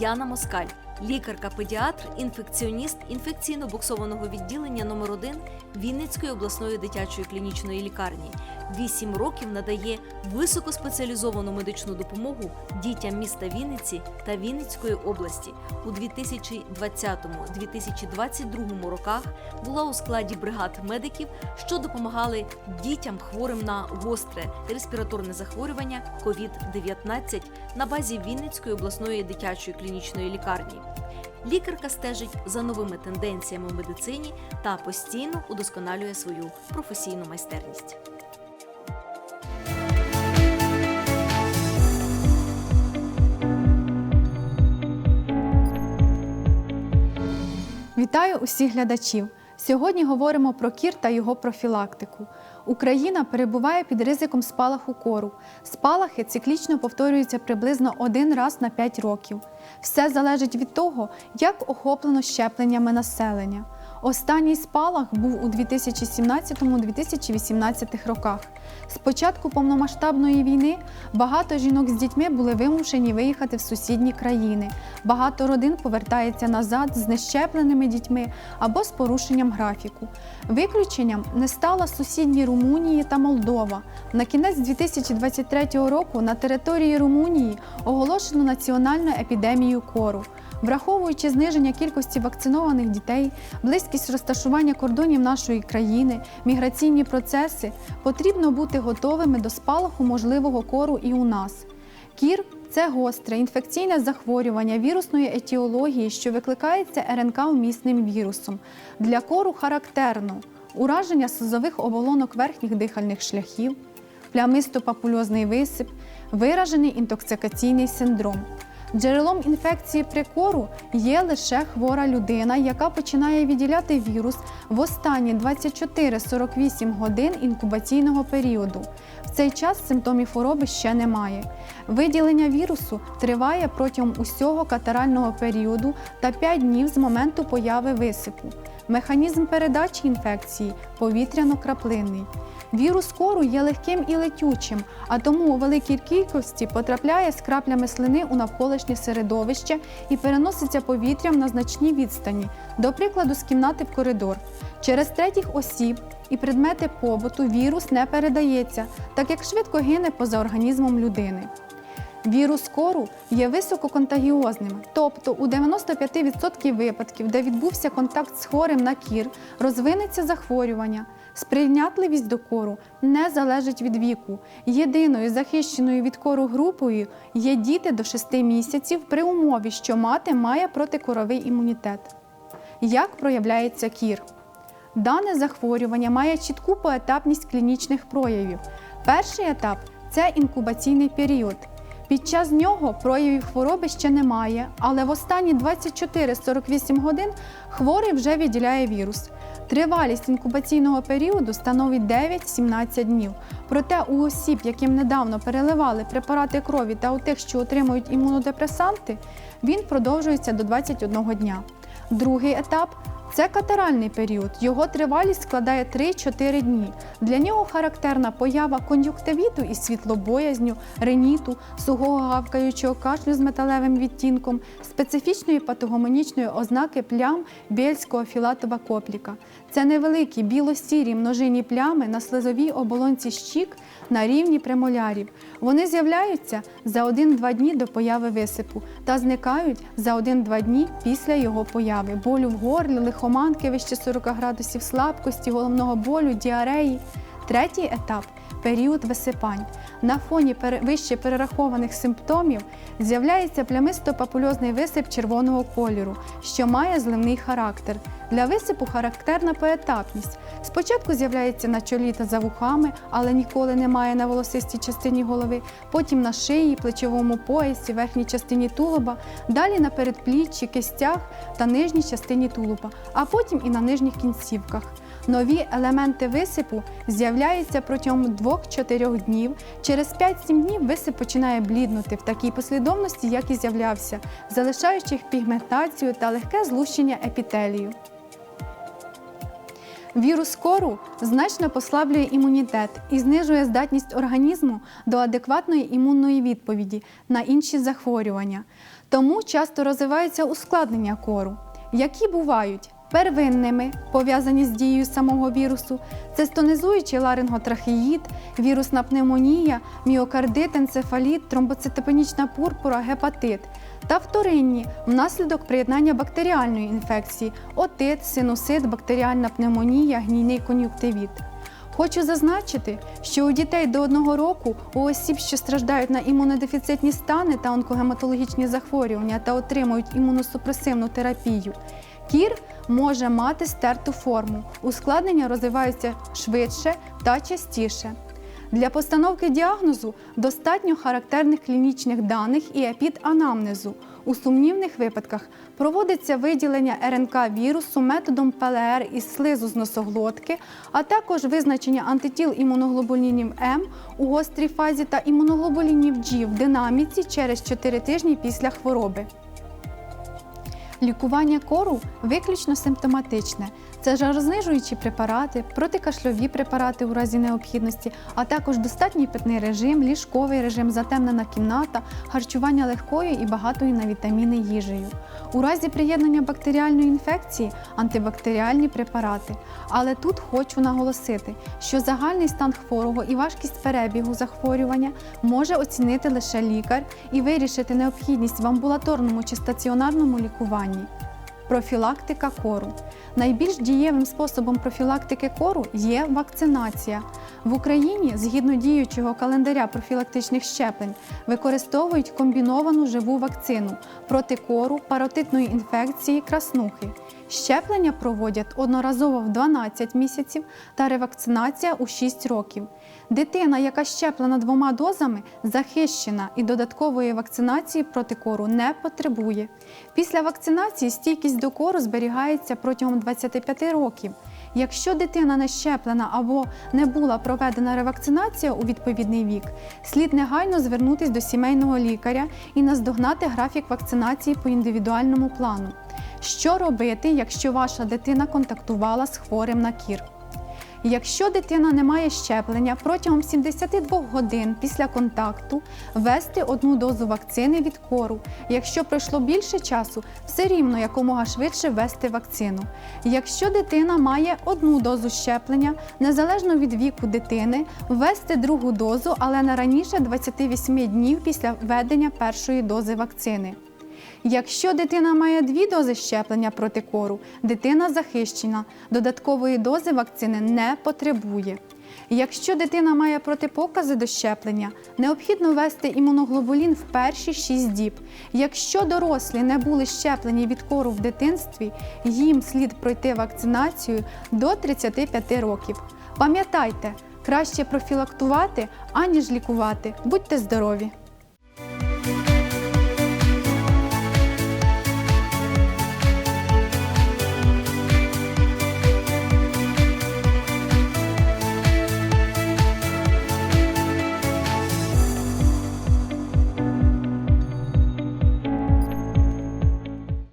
Яна Москаль, лікарка-педіатр, інфекціоніст інфекційно-буксованого відділення номер 1 Вінницької обласної дитячої клінічної лікарні. Вісім років надає високоспеціалізовану медичну допомогу дітям міста Вінниці та Вінницької області. У 2020-2022 роках була у складі бригад медиків, що допомагали дітям хворим на гостре респіраторне захворювання COVID-19 на базі Вінницької обласної дитячої клінічної лікарні. Лікарка стежить за новими тенденціями в медицині та постійно удосконалює свою професійну майстерність. Вітаю усіх глядачів. Сьогодні говоримо про кір та його профілактику. Україна перебуває під ризиком спалаху кору. Спалахи циклічно повторюються приблизно один раз на 5 років. Все залежить від того, як охоплено щепленнями населення. Останній спалах був у 2017-2018 роках. З початку повномасштабної війни багато жінок з дітьми були вимушені виїхати в сусідні країни. Багато родин повертається назад з нещепленими дітьми або з порушенням графіку. Виключенням не стала сусідні Румунії та Молдова. На кінець 2023 року на території Румунії оголошено національну епідемію кору. Враховуючи зниження кількості вакцинованих дітей, близькість розташування кордонів нашої країни, міграційні процеси, потрібно бути готовими до спалаху можливого кору і у нас. Кір це гостре інфекційне захворювання вірусної етіології, що викликається РНК-вмісним вірусом. Для кору характерно ураження слизових оболонок верхніх дихальних шляхів, плямисто-папульозний висип, виражений інтоксикаційний синдром. Джерелом інфекції при кору є лише хвора людина, яка починає відділяти вірус в останні 24-48 годин інкубаційного періоду. В цей час симптомів хвороби ще немає. Виділення вірусу триває протягом усього катарального періоду та 5 днів з моменту появи висипу. Механізм передачі інфекції повітряно-краплинний. Вірус кору є легким і летючим, а тому у великій кількості потрапляє з краплями слини у навколишнє середовище і переноситься повітрям на значні відстані, до прикладу, з кімнати в коридор. Через третіх осіб і предмети побуту вірус не передається, так як швидко гине поза організмом людини. Вірус кору є висококонтагіозним, тобто у 95% випадків, де відбувся контакт з хворим на кір, розвинеться захворювання. Сприйнятливість до кору не залежить від віку. Єдиною захищеною від кору групою є діти до 6 місяців при умові, що мати має протикоровий імунітет. Як проявляється кір? Дане захворювання має чітку поетапність клінічних проявів. Перший етап це інкубаційний період. Під час нього проявів хвороби ще немає, але в останні 24-48 годин хворий вже відділяє вірус. Тривалість інкубаційного періоду становить 9-17 днів. Проте у осіб, яким недавно переливали препарати крові та у тих, що отримують імунодепресанти, він продовжується до 21 дня. Другий етап це катаральний період. Його тривалість складає 3-4 дні. Для нього характерна поява кон'юктивіту із світлобоязню, реніту, сухого гавкаючого кашлю з металевим відтінком, специфічної патогомонічної ознаки плям бєльського філатова копліка. Це невеликі біло-сірі множинні плями на слизовій оболонці щік на рівні премолярів. Вони з'являються за 1-2 дні до появи висипу та зникають за 1-2 дні після його появи. Болю в горлі, лихоманки вище 40 градусів, слабкості, головного болю, діареї. Третій етап період висипань. На фоні вище перерахованих симптомів з'являється плямисто-папульозний висип червоного кольору, що має зливний характер. Для висипу характерна поетапність. Спочатку з'являється на чолі та за вухами, але ніколи немає на волосистій частині голови, потім на шиї, плечовому поясі, верхній частині тулуба, далі на передпліччі, кистях та нижній частині тулуба, а потім і на нижніх кінцівках. Нові елементи висипу з'являються протягом 2-4 днів. Через 5-7 днів висип починає бліднути в такій послідовності, як і з'являвся, залишаючи пігментацію та легке злущення епітелію. Вірус кору значно послаблює імунітет і знижує здатність організму до адекватної імунної відповіді на інші захворювання. Тому часто розвиваються ускладнення кору, які бувають первинними, пов'язані з дією самого вірусу, це стонізуючий ларинготрахеїд, вірусна пневмонія, міокардит, енцефаліт, тромбоцитопенічна пурпура, гепатит та вторинні внаслідок приєднання бактеріальної інфекції, отит, синусит, бактеріальна пневмонія, гнійний кон'юктивіт. Хочу зазначити, що у дітей до одного року, у осіб, що страждають на імунодефіцитні стани та онкогематологічні захворювання та отримують імуносупресивну терапію, кір може мати стерту форму. Ускладнення розвиваються швидше та частіше. Для постановки діагнозу достатньо характерних клінічних даних і епіданамнезу. У сумнівних випадках проводиться виділення РНК вірусу методом ПЛР із слизу з носоглотки, а також визначення антитіл імуноглобулінів М у гострій фазі та імуноглобулінів G в динаміці через 4 тижні після хвороби. Лікування кору виключно симптоматичне. Це жарознижуючі препарати, протикашльові препарати у разі необхідності, а також достатній питний режим, ліжковий режим, затемнена кімната, харчування легкою і багатою на вітаміни їжею. У разі приєднання бактеріальної інфекції антибактеріальні препарати. Але тут хочу наголосити, що загальний стан хворого і важкість перебігу захворювання може оцінити лише лікар і вирішити необхідність в амбулаторному чи стаціонарному лікуванні. Профілактика кору. Найбільш дієвим способом профілактики кору є вакцинація. В Україні, згідно діючого календаря профілактичних щеплень, використовують комбіновану живу вакцину проти кору, паротитної інфекції, краснухи. Щеплення проводять одноразово в 12 місяців та ревакцинація у 6 років. Дитина, яка щеплена двома дозами, захищена і додаткової вакцинації проти кору не потребує. Після вакцинації стійкість до кору зберігається протягом 25 років. Якщо дитина не щеплена або не була проведена ревакцинація у відповідний вік, слід негайно звернутися до сімейного лікаря і наздогнати графік вакцинації по індивідуальному плану. Що робити, якщо ваша дитина контактувала з хворим на кір? Якщо дитина не має щеплення протягом 72 годин після контакту ввести одну дозу вакцини від кору. Якщо пройшло більше часу, все рівно якомога швидше ввести вакцину. Якщо дитина має одну дозу щеплення, незалежно від віку дитини, ввести другу дозу, але не раніше 28 днів після введення першої дози вакцини. Якщо дитина має дві дози щеплення проти кору, дитина захищена, додаткової дози вакцини не потребує. Якщо дитина має протипокази до щеплення, необхідно ввести імуноглобулін в перші 6 діб. Якщо дорослі не були щеплені від кору в дитинстві, їм слід пройти вакцинацію до 35 років. Пам'ятайте, краще профілактувати, аніж лікувати. Будьте здорові!